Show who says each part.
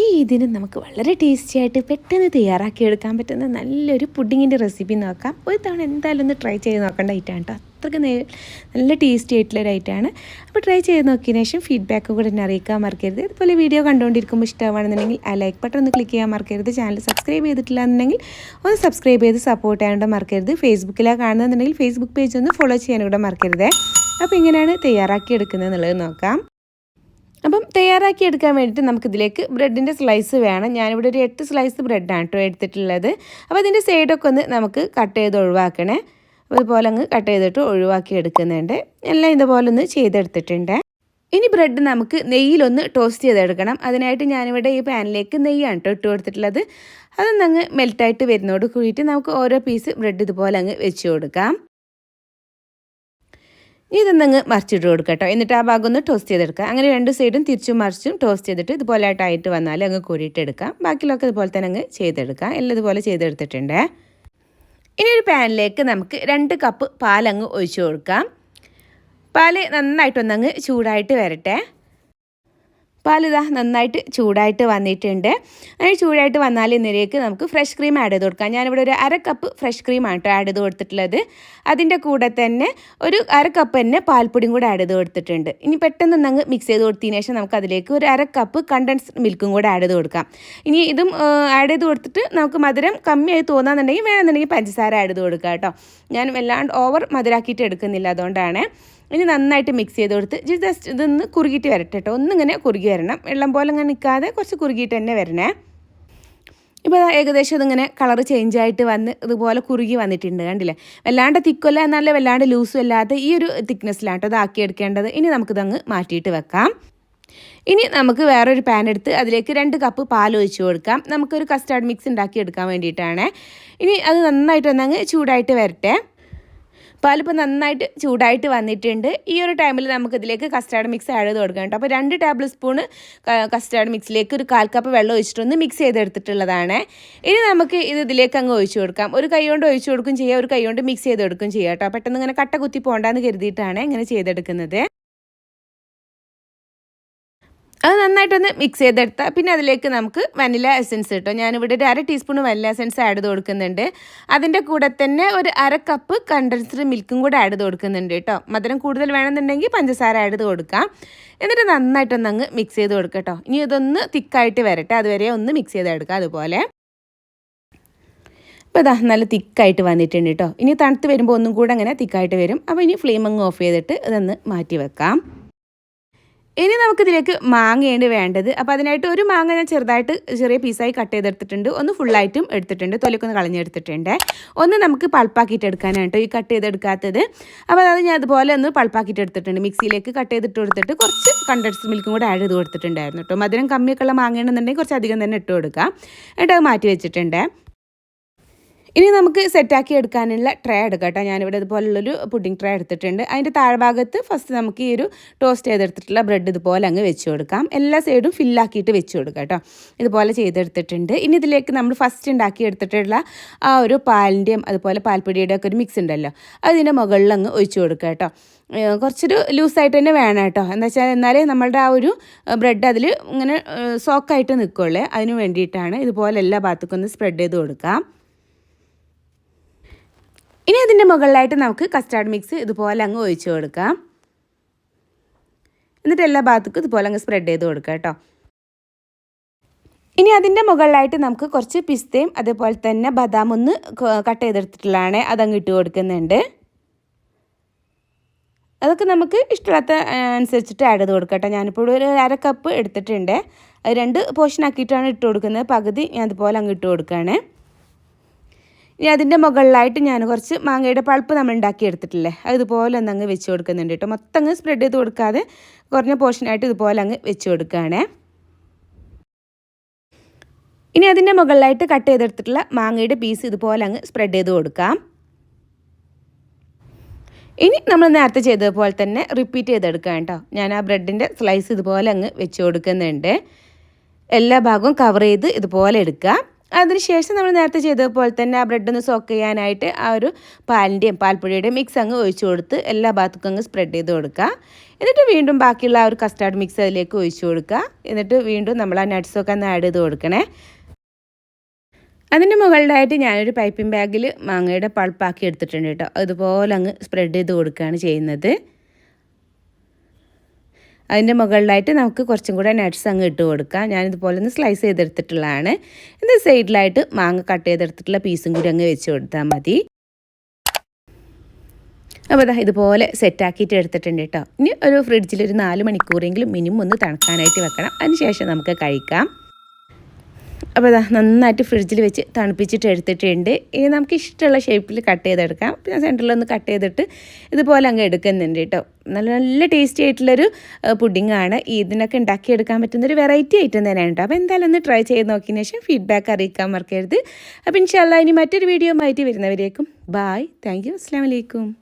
Speaker 1: ഈ ഇതിന് നമുക്ക് വളരെ ടേസ്റ്റി ആയിട്ട് പെട്ടെന്ന് തയ്യാറാക്കി എടുക്കാൻ പറ്റുന്ന നല്ലൊരു പുഡിങ്ങിന്റെ റെസിപ്പി നോക്കാം. ഒരു തവണ എന്തായാലും ഒന്ന് ട്രൈ ചെയ്ത് നോക്കേണ്ട ഐറ്റാണ് കേട്ടോ അത്രയ്ക്ക് നല്ല ടേസ്റ്റി ആയിട്ടുള്ള ഒരു ഐറ്റമാണ് അപ്പോൾ ട്രൈ ചെയ്ത് നോക്കിയതിന് ശേഷം ഫീഡ്ബാക്ക് കൂടെ എന്നെ അറിയിക്കാൻ മറക്കരുത്. ഇതുപോലെ വീഡിയോ കണ്ടുകൊണ്ടിരിക്കുമ്പോൾ ഇഷ്ടമാണെന്നുണ്ടെങ്കിൽ ആ ലൈക്ക് ബട്ടൺ ഒന്ന് ക്ലിക്ക് ചെയ്യാൻ മറക്കരുത്. ചാനൽ സബ്സ്ക്രൈബ് ചെയ്തിട്ടില്ല എന്നുണ്ടെങ്കിൽ ഒന്ന് സബ്സ്ക്രൈബ് ചെയ്ത് സപ്പോർട്ട് ചെയ്യാണ്ട് മറക്കരുത്. ഫേസ്ബുക്കിലാണ് കാണുന്നുണ്ടെങ്കിൽ ഫേസ്ബുക്ക് പേജ് ഒന്ന് ഫോളോ ചെയ്യാനും കൂടെ മറക്കരുത്. അപ്പോൾ ഇങ്ങനെയാണ് തയ്യാറാക്കി എടുക്കുന്നത് എന്നുള്ളത് നോക്കാം. അപ്പം തയ്യാറാക്കി എടുക്കാൻ വേണ്ടിയിട്ട് നമുക്കിതിലേക്ക് ബ്രെഡിന്റെ സ്ലൈസ് വേണം. ഞാനിവിടെ ഒരു എട്ട് സ്ലൈസ് ബ്രെഡാണ് കേട്ടോ എടുത്തിട്ടുള്ളത്. അപ്പോൾ അതിന്റെ സൈഡൊക്കെ ഒന്ന് നമുക്ക് കട്ട് ചെയ്ത് ഒഴിവാക്കണേ. അതുപോലെ അങ്ങ് കട്ട് ചെയ്തിട്ട് ഒഴിവാക്കി എടുക്കുന്നുണ്ട്. എല്ലാം ഇതുപോലെ ഒന്ന് ചെയ്തെടുത്തിട്ടുണ്ട്. ഇനി ബ്രെഡ് നമുക്ക് നെയ്യിലൊന്ന് ടോസ്റ്റ് ചെയ്തെടുക്കണം. അതിനായിട്ട് ഞാനിവിടെ ഈ പാനിലേക്ക് നെയ്യാണ് കേട്ടോ ഇട്ട് കൊടുത്തിട്ടുള്ളത്. അതൊന്നങ്ങ് മെൽറ്റായിട്ട് വരുന്നതോട് കൂടിയിട്ട് നമുക്ക് ഓരോ പീസ് ബ്രെഡ് ഇതുപോലെ അങ്ങ് വെച്ച് കൊടുക്കാം. ഇതൊന്നങ്ങ് മറിച്ചിട്ട് കൊടുക്കുക കേട്ടോ എന്നിട്ട് ആ ഭാഗം ഒന്ന് ടോസ്റ്റ് ചെയ്തെടുക്കുക. അങ്ങനെ രണ്ട് സൈഡും തിരിച്ചും മറിച്ചും ടോസ്റ്റ് ചെയ്തിട്ട് ഇതുപോലെ ആയിട്ട് വന്നാൽ അങ്ങ് കോരിയിട്ടെടുക്കാം ബാക്കിയുള്ളൊക്കെ ഇതുപോലെ തന്നെ അങ്ങ് ചെയ്തെടുക്കാം. എല്ലാം ഇതുപോലെ ചെയ്തെടുത്തിട്ടുണ്ട്. ഇനി ഒരു പാനിലേക്ക് നമുക്ക് രണ്ട് കപ്പ് പാലങ്ങ് ഒഴിച്ചു കൊടുക്കാം. പാൽ നന്നായിട്ടൊന്നങ്ങ് ചൂടായിട്ട് വരട്ടെ. പാലിതാ നന്നായിട്ട് ചൂടായിട്ട് വന്നിട്ടുണ്ട്. അങ്ങനെ ചൂടായിട്ട് വന്നാൽ ഇന്നലേക്ക് നമുക്ക് ഫ്രഷ് ക്രീം ആഡ് ചെയ്ത് കൊടുക്കാം. ഞാനിവിടെ ഒരു അര കപ്പ് ഫ്രഷ് ക്രീമാണ് കേട്ടോ ആഡ് ചെയ്ത് കൊടുത്തിട്ടുള്ളത്. അതിന്റെ കൂടെ തന്നെ ഒരു അര കപ്പ് തന്നെ പാൽപ്പൊടിയും കൂടെ ആഡ് ചെയ്ത് കൊടുത്തിട്ടുണ്ട്. ഇനി പെട്ടെന്ന് അങ്ങ് മിക്സ് ചെയ്ത് കൊടുത്തതിന് ശേഷം നമുക്ക് അതിലേക്ക് ഒരു അര കപ്പ് കണ്ടൻസ് മിൽക്കും കൂടെ ആഡ് ചെയ്ത് കൊടുക്കാം. ഇനി ഇതും ആഡ് ചെയ്ത് കൊടുത്തിട്ട് നമുക്ക് മധുരം കമ്മിയായി തോന്നാന്നുണ്ടെങ്കിൽ വേണമെന്നുണ്ടെങ്കിൽ പഞ്ചസാര ആഡ് ചെയ്ത് കൊടുക്കാം കേട്ടോ. ഞാൻ വല്ലാണ്ട് ഓവർ മധുരാക്കിയിട്ട് എടുക്കുന്നില്ല അതുകൊണ്ടാണ്. ഇനി നന്നായിട്ട് മിക്സ് ചെയ്ത് കൊടുത്ത് ജസ്റ്റ് ഇതൊന്ന് കുറുകിയിട്ട് വരട്ടെ കേട്ടോ ഒന്നിങ്ങനെ കുറുകി വരണം. വെള്ളം പോലെ അങ്ങനെ നിൽക്കാതെ കുറച്ച് കുറുകിയിട്ട് തന്നെ വരണേ. ഇപ്പോൾ ഏകദേശം ഇതിങ്ങനെ കളർ ചേഞ്ച് ആയിട്ട് വന്ന് ഇതുപോലെ കുറുകി വന്നിട്ടുണ്ട് കണ്ടില്ലേ? വല്ലാണ്ട് തിക്കല്ല എന്നല്ല വല്ലാണ്ട് ലൂസും അല്ലാതെ ഈ ഒരു തിക്നെസ്സിലാണ് കേട്ടോ ഇതാക്കി എടുക്കേണ്ടത്. ഇനി നമുക്കിതങ്ങ് മാറ്റിയിട്ട് വെക്കാം. ഇനി നമുക്ക് വേറൊരു പാൻ എടുത്ത് അതിലേക്ക് രണ്ട് കപ്പ് പാൽ ഒഴിച്ച് കൊടുക്കാം. നമുക്കൊരു കസ്റ്റാർഡ് മിക്സ് ഉണ്ടാക്കി എടുക്കാൻ വേണ്ടിയിട്ടാണ്. ഇനി അത് നന്നായിട്ട് ഒന്നങ്ങ് ചൂടായിട്ട് വരട്ടെ. പാലിപ്പോൾ നന്നായിട്ട് ചൂടായിട്ട് വന്നിട്ടുണ്ട്. ഈ ഒരു ടൈമിൽ നമുക്ക് ഇതിലേക്ക് കസ്റ്റാർഡ് മിക്സ് ആഡ് ചെയ്ത് കൊടുക്കാം അപ്പോൾ രണ്ട് ടേബിൾ സ്പൂണ് കസ്റ്റാർഡ് മിക്സിലേക്ക് ഒരു കാൽ കപ്പ് വെള്ളം ഒഴിച്ചിട്ടൊന്ന് മിക്സ് ചെയ്തെടുത്തിട്ടുള്ളതാണ്. ഇനി നമുക്ക് ഇത് ഇതിലേക്ക് അങ്ങ് ഒഴിച്ചു കൊടുക്കാം. ഒരു കൈ കൊണ്ട് ഒഴിച്ചു കൊടുക്കും ചെയ്യാം ഒരു കൈ കൊണ്ട് മിക്സ് ചെയ്ത് കൊടുക്കും ചെയ്യാം കേട്ടോ. പെട്ടെന്ന് ഇങ്ങനെ കട്ട കുത്തി പോകണ്ടെന്ന് കരുതിയിട്ടാണ് ഇങ്ങനെ ചെയ്തെടുക്കുന്നത്. അത് നന്നായിട്ടൊന്ന് മിക്സ് ചെയ്തെടുത്താൽ പിന്നെ അതിലേക്ക് നമുക്ക് വനില എസൻസ് കിട്ടും ഞാനിവിടെ ഒരു അര ടീസ്പൂൺ വനില എസൻസ് ആഡ് ചെയ്ത് കൊടുക്കുന്നുണ്ട്. അതിന്റെ കൂടെ തന്നെ ഒരു അര കപ്പ് കണ്ടൻസ്ഡ് മിൽക്കും കൂടെ ആഡ് ചെയ്ത് കൊടുക്കുന്നുണ്ട് കേട്ടോ. മധുരം കൂടുതൽ വേണമെന്നുണ്ടെങ്കിൽ പഞ്ചസാര ആഡ് ചെയ്ത് കൊടുക്കാം. എന്നിട്ട് നന്നായിട്ടൊന്ന് അങ്ങ് മിക്സ് ചെയ്ത് കൊടുക്കുക കേട്ടോ. ഇനി ഇതൊന്ന് തിക്കായിട്ട് വരട്ടെ അതുവരെ ഒന്ന് മിക്സ് ചെയ്തെടുക്കുക അതുപോലെ. അപ്പോൾ ഇതാ നല്ല തിക്കായിട്ട് വന്നിട്ടുണ്ട് കേട്ടോ. ഇനി തണുത്ത് വരുമ്പോൾ ഒന്നും കൂടെ അങ്ങനെ തിക്കായിട്ട് വരും. അപ്പോൾ ഇനി ഫ്ലെയിം അങ്ങ് ഓഫ് ചെയ്തിട്ട് ഇതൊന്ന് മാറ്റി വെക്കാം. ഇനി നമുക്കിതിലേക്ക് മാങ്ങയാണ് വേണ്ടത്. അപ്പോൾ അതിനായിട്ട് ഒരു മാങ്ങ ഞാൻ ചെറുതായിട്ട് ചെറിയ പീസായി കട്ട് ചെയ്തെടുത്തിട്ടുണ്ട്. ഒന്ന് ഫുള്ളായിട്ടും എടുത്തിട്ടുണ്ട്. തൊലിക്കൊന്ന് കളഞ്ഞെടുത്തിട്ടുണ്ട്. ഒന്ന് നമുക്ക് പൾപ്പാക്കിയിട്ട് എടുക്കാനാണ് കേട്ടോ ഈ കട്ട് ചെയ്തെടുക്കാത്തത്. അപ്പോൾ അത് ഞാൻ അതുപോലെ ഒന്ന് പൾപ്പാക്കിയിട്ട് എടുത്തിട്ടുണ്ട്. മിക്സിയിലേക്ക് കട്ട് ചെയ്തിട്ട് കൊടുത്തിട്ട് കുറച്ച് കണ്ടൻസ് മിൽക്കും കൂടെ ആഡ് ചെയ്ത് കൊടുത്തിട്ടുണ്ടായിരുന്നു കേട്ടോ. മധുരം കമ്മിയൊക്കെയുള്ള മാങ്ങയാണെന്നുണ്ടെങ്കിൽ കുറച്ച് അധികം തന്നെ ഇട്ട് കൊടുക്കാം. എന്നിട്ട് അത് മാറ്റി വെച്ചിട്ടുണ്ട്. ഇനി നമുക്ക് സെറ്റാക്കി എടുക്കാനുള്ള ട്രേ എടുക്കാം കേട്ടോ. ഞാനിവിടെ ഇതുപോലുള്ളൊരു പുഡിംഗ് ട്രേ എടുത്തിട്ടുണ്ട്. അതിന്റെ താഴ്ഭാഗത്ത് ഫസ്റ്റ് നമുക്ക് ഈ ഒരു ടോസ്റ്റ് ചെയ്തെടുത്തിട്ടുള്ള ബ്രെഡ് ഇതുപോലെ അങ്ങ് വെച്ച് കൊടുക്കാം. എല്ലാ സൈഡും ഫില്ലാക്കിയിട്ട് വെച്ച് കൊടുക്കാം കേട്ടോ. ഇതുപോലെ ചെയ്തെടുത്തിട്ടുണ്ട്. ഇനി ഇതിലേക്ക് നമ്മൾ ഫസ്റ്റ് ഉണ്ടാക്കി എടുത്തിട്ടുള്ള ആ ഒരു പാലിന്റെയും അതുപോലെ പാൽപ്പൊടിയുടെ ഒക്കെ ഒരു മിക്സ് ഉണ്ടല്ലോ. അതിന്റെ മുകളിൽ അങ്ങ് ഒഴിച്ചു കൊടുക്കുക കേട്ടോ. കുറച്ചൊരു ലൂസായിട്ട് തന്നെ വേണം കേട്ടോ. എന്താ വെച്ചാൽ എന്നാലേ നമ്മളുടെ ആ ഒരു ബ്രെഡ് അതിൽ ഇങ്ങനെ സോക്കായിട്ട് നിൽക്കുള്ളേ അതിന് വേണ്ടിയിട്ടാണ് ഇതുപോലെ എല്ലാ ഭാഗത്തേക്കും ഒന്ന് സ്പ്രെഡ് ചെയ്ത് കൊടുക്കാം. ഇനി അതിന്റെ മുകളിലായിട്ട് നമുക്ക് കസ്റ്റാർഡ് മിക്സ് ഇതുപോലെ അങ്ങ് ഒഴിച്ചു കൊടുക്കാം. എന്നിട്ട് എല്ലാ ഭാഗത്തേക്കും ഇതുപോലെ അങ്ങ് സ്പ്രെഡ് ചെയ്ത് കൊടുക്കുക കേട്ടോ. ഇനി അതിന്റെ മുകളിലായിട്ട് നമുക്ക് കുറച്ച് പിസ്തയും അതേപോലെ തന്നെ ബദാം ഒന്ന് കട്ട് ചെയ്തെടുത്തിട്ടുള്ളതാണ് അതങ്ങ് ഇട്ട് കൊടുക്കുന്നുണ്ട്. അതൊക്കെ നമുക്ക് ഇഷ്ടമില്ലാത്ത അനുസരിച്ചിട്ട് ആഡ് ചെയ്ത് കൊടുക്കാം കേട്ടോ. ഞാനിപ്പോൾ ഒരു അര കപ്പ് എടുത്തിട്ടുണ്ട്. രണ്ട് പോർഷൻ ആക്കിയിട്ടാണ് ഇട്ട് കൊടുക്കുന്നത്. പകുതി ഞാൻ അതുപോലെ അങ്ങ് ഇട്ട് കൊടുക്കുകയാണ്. ഇനി അതിന്റെ മുകളിലായിട്ട് ഞാൻ കുറച്ച് മാങ്ങയുടെ പൾപ്പ് നമ്മൾ ഉണ്ടാക്കി എടുത്തിട്ടില്ലേ? അത് ഇതുപോലെ ഒന്ന് അങ്ങ് വെച്ച് കൊടുക്കുന്നുണ്ട് കേട്ടോ. മൊത്തം അങ്ങ് സ്പ്രെഡ് ചെയ്ത് കൊടുക്കാതെ കുറഞ്ഞ പോർഷനായിട്ട് ഇതുപോലെ അങ്ങ് വെച്ച് കൊടുക്കുകയാണേ. ഇനി അതിന്റെ മുകളിലായിട്ട് കട്ട് ചെയ്തെടുത്തിട്ടുള്ള മാങ്ങയുടെ പീസ് ഇതുപോലെ അങ്ങ് സ്പ്രെഡ് ചെയ്ത് കൊടുക്കാം. ഇനി നമ്മൾ നേരത്തെ ചെയ്തതുപോലെ തന്നെ റിപ്പീറ്റ് ചെയ്തെടുക്കാം കേട്ടോ. ഞാൻ ആ ബ്രെഡിന്റെ സ്ലൈസ് ഇതുപോലെ അങ്ങ് വെച്ച് കൊടുക്കുന്നുണ്ട്. എല്ലാ ഭാഗവും കവർ ചെയ്ത് ഇതുപോലെ എടുക്കുക അതിനുശേഷം നമ്മൾ നേരത്തെ ചെയ്തതുപോലെ തന്നെ ആ ബ്രെഡ് ഒന്ന് സോക്ക് ചെയ്യാനായിട്ട് ആ ഒരു പാലിന്റെയും പാൽപ്പൊടിയുടെയും മിക്സ് അങ്ങ് ഒഴിച്ചു കൊടുത്ത് എല്ലാ ഭാഗത്തും അങ്ങ് സ്പ്രെഡ് ചെയ്ത് കൊടുക്കുക. എന്നിട്ട് വീണ്ടും ബാക്കിയുള്ള ആ ഒരു കസ്റ്റാർഡ് മിക്സ് അതിലേക്ക് ഒഴിച്ചു കൊടുക്കുക. എന്നിട്ട് വീണ്ടും നമ്മൾ ആ നട്ട്സൊക്കെ ഒന്ന് ആഡ് ചെയ്ത് കൊടുക്കണേ. അതിന്റെ മുകളിലായിട്ട് ഞാനൊരു പൈപ്പിംഗ് ബാഗിൽ മാങ്ങയുടെ പൾപ്പാക്കി എടുത്തിട്ടുണ്ട് കേട്ടോ. അതുപോലെ അങ്ങ് സ്പ്രെഡ് ചെയ്ത് കൊടുക്കുകയാണ് ചെയ്യുന്നത്. അതിന്റെ മുകളിലായിട്ട് നമുക്ക് കുറച്ചും കൂടെ നട്ട്സ് അങ്ങ് ഇട്ട് കൊടുക്കാം. ഞാനിതുപോലെ ഒന്ന് സ്ലൈസ് ചെയ്തെടുത്തിട്ടുള്ളതാണ്. ഇത് സൈഡിലായിട്ട് മാങ്ങ കട്ട് ചെയ്തെടുത്തിട്ടുള്ള പീസും കൂടി അങ്ങ് വെച്ച് കൊടുത്താൽ മതി. അപ്പോൾ അതാ ഇതുപോലെ സെറ്റാക്കിയിട്ട് എടുത്തിട്ടുണ്ട് കേട്ടോ ഇനി ഒരു ഫ്രിഡ്ജിൽ ഒരു നാല് മണിക്കൂറെങ്കിലും മിനിമം ഒന്ന് തണുക്കാനായിട്ട് വെക്കണം. അതിന് ശേഷം നമുക്ക് കഴിക്കാം. അപ്പോൾ ഇതാ നന്നായിട്ട് ഫ്രിഡ്ജിൽ വെച്ച് തണുപ്പിച്ചിട്ട് എടുത്തിട്ടുണ്ട്. ഇനി നമുക്ക് ഇഷ്ടമുള്ള ഷേപ്പിൽ കട്ട് ചെയ്തെടുക്കാം. പിന്നെ സെന്ററിലൊന്ന് കട്ട് ചെയ്തിട്ട് ഇതുപോലെ അങ്ങ് എടുക്കുന്നുണ്ട് കേട്ടോ. നല്ല നല്ല ടേസ്റ്റി ആയിട്ടുള്ളൊരു പുഡിങ്ങാണ് ഇതിനൊക്കെ ഉണ്ടാക്കിയെടുക്കാൻ പറ്റുന്നൊരു വെറൈറ്റി ഐറ്റം തന്നെയാണ് കേട്ടോ. അപ്പോൾ എന്തായാലും ഒന്ന് ട്രൈ ചെയ്ത് നോക്കിയതിന് ശേഷം ഫീഡ്ബാക്ക് അറിയിക്കാൻ മറക്കരുത്. അപ്പോൾ ഇൻഷാല്ല ഇനി മറ്റൊരു വീഡിയോ ആയിട്ട് വരുന്നവരേക്കും. ബായ് താങ്ക് യു അസ്സാം വലൈക്കും